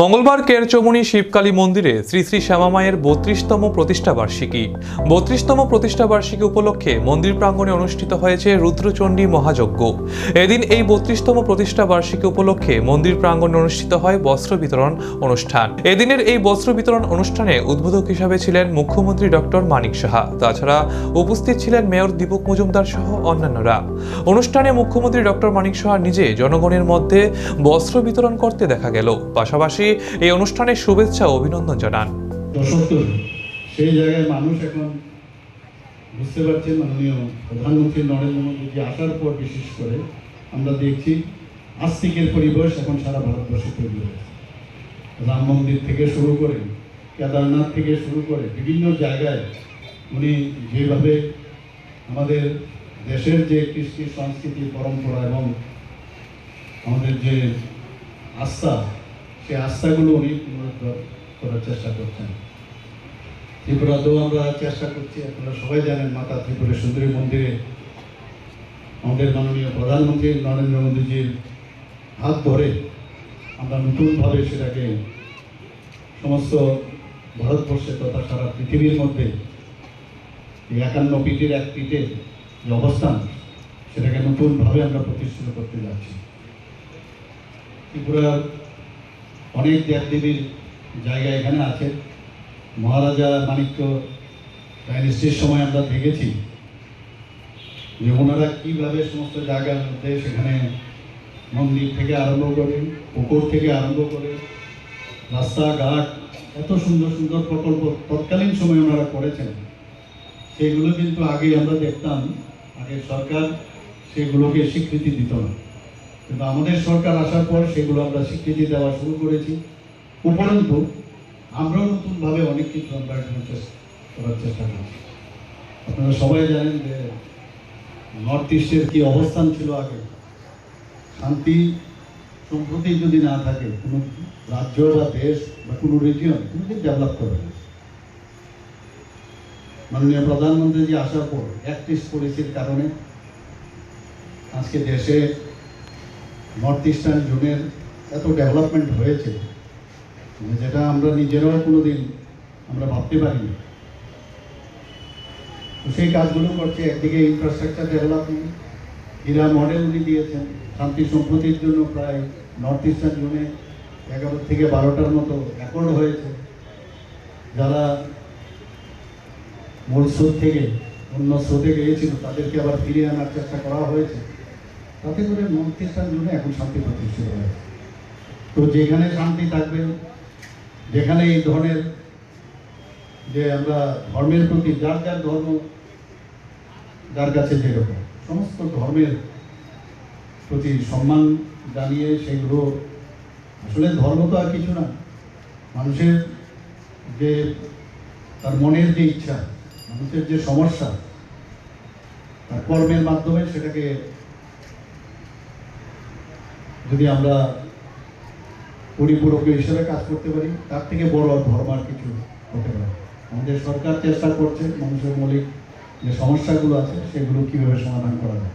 মঙ্গলবার কেরচমুনি শিবকালী মন্দিরে শ্রী শ্রী শ্যামামায়ের বত্রিশতম প্রতিষ্ঠা বার্ষিকী বত্রিশতম প্রতিষ্ঠা বার্ষিকী উপলক্ষে মন্দির প্রাঙ্গণে অনুষ্ঠিত হয়েছে রুদ্রচণ্ডী মহাযজ্ঞ। এদিন এই বত্রিশতম প্রতিষ্ঠা বার্ষিকী উপলক্ষে মন্দির প্রাঙ্গণে অনুষ্ঠিত হয় বস্ত্র বিতরণ অনুষ্ঠান। এদিনের এই বস্ত্র বিতরণ অনুষ্ঠানে উদ্বোধক হিসাবে ছিলেন মুখ্যমন্ত্রী ডক্টর মানিক সাহা। তাছাড়া উপস্থিত ছিলেন মেয়র দীপক মজুমদার সহ অন্যান্যরা। অনুষ্ঠানে মুখ্যমন্ত্রী ডক্টর মানিক সাহা নিজে জনগণের মধ্যে বস্ত্র বিতরণ করতে দেখা গেল। পাশাপাশি এই অনুষ্ঠানে শুভেচ্ছা ও অভিনন্দন জানান। সেই জায়গায় মানুষ এখন বুঝতে পারছেন মাননীয় প্রধানমন্ত্রী নরেন্দ্র মোদীজি আসার পর বিশেষ করে আমরা দেখছি আস্তিকের পরিবেশ এখন সারা ভারতবর্ষে তৈরি হয়েছে। রাম মন্দির থেকে শুরু করে, কেদারনাথ থেকে শুরু করে বিভিন্ন জায়গায় উনি যেভাবে আমাদের দেশের যে কৃষ্টি, সংস্কৃতি, পরম্পরা এবং আমাদের যে আস্থা সেই আস্থাগুলো উনি পুনরুদ্ধার করার চেষ্টা করছেন। ত্রিপুরাতেও আমরা চেষ্টা করছি, আপনারা সবাই জানেন মাতা ত্রিপুরা সুন্দরী মন্দিরে। আমাদের মাননীয় প্রধানমন্ত্রী নরেন্দ্র মোদীজির হাত ধরে আমরা নতুনভাবে সেটাকে সমস্ত ভারতবর্ষে তথা সারা পৃথিবীর মধ্যে এই একান্ন পিঠের এক পিঠের যে অবস্থান, সেটাকে নতুনভাবে আমরা প্রতিষ্ঠিত করতে যাচ্ছি। ত্রিপুরার অনেক দেবদেবীর জায়গা এখানে আছে। মহারাজা মাণিক্য ডাইনেস্টির সময় আমরা দেখেছি যে ওনারা কীভাবে সমস্ত জায়গার মধ্যে সেখানে মন্দির থেকে আরম্ভ করে, পুকুর থেকে আরম্ভ করে, রাস্তাঘাট, এত সুন্দর সুন্দর প্রকল্প তৎকালীন সময় ওনারা করেছেন। সেগুলো কিন্তু আগে আমরা দেখতাম, আগে সরকার সেগুলোকে স্বীকৃতি দিত না। কিন্তু আমাদের সরকার আসার পর সেগুলো আমরা স্বীকৃতি দেওয়া শুরু করেছি। উপরন্তু, আমরাও নতুনভাবে অনেক কিছু আমরা করার চেষ্টা করছি। আপনারা সবাই জানেন যে নর্থ ইস্টের কি অবস্থান ছিল আগে? শান্তি সম্প্রতি যদি না থাকে, কোনো রাজ্য বা দেশ বা কোনো রিজিয়ন কোনোদিন ডেভেলপ করবে না। মাননীয় প্রধানমন্ত্রীজি আসার পর অ্যাক্টিস পলিসির কারণে আজকে দেশে নর্থ ইস্টার্ন জোনের এত ডেভেলপমেন্ট হয়েছে যেটা আমরা নিজেরাও কোনোদিন আমরা ভাবতে পারিনি। সেই কাজগুলো করছে, একদিকে ইনফ্রাস্ট্রাকচার ডেভেলপমেন্ট হীরা মডেল উনি দিয়েছেন, শান্তি সম্প্রতির জন্য প্রায় নর্থ ইস্টার্ন জোনে এগারো থেকে বারোটার মতো অ্যাকর্ড হয়েছে। যারা মূল স্রোত থেকে, অন্য স্রোতে গিয়েছিল, তাদেরকে আবার ফিরিয়ে আনার চেষ্টা করা হয়েছে। তাতে করে নর্থ ইস্টার্ন জোনে এখন শান্তি প্রতিষ্ঠিত হয় তো যেখানে শান্তি থাকবে, যেখানে এই ধরনের যে আমরা ধর্মের প্রতি যার যার ধর্ম, যার কাছে যেরকম সমস্ত ধর্মের প্রতি সম্মান জানিয়ে সেগুলো আসলে ধর্ম তো আর কিছু না। মানুষের যে তার মনের যে ইচ্ছা, মানুষের যে সমস্যা, তার কর্মের মাধ্যমে সেটাকে যদি আমরা পরিপূরক হিসেবে কাজ করতে পারি, তার থেকে বড় ধর্ম আর কিছু হতে পারে। আমাদের সরকার চেষ্টা করছে, মানুষের মৌলিক যে সমস্যাগুলো আছে, সেগুলো কীভাবে সমাধান করা যায়।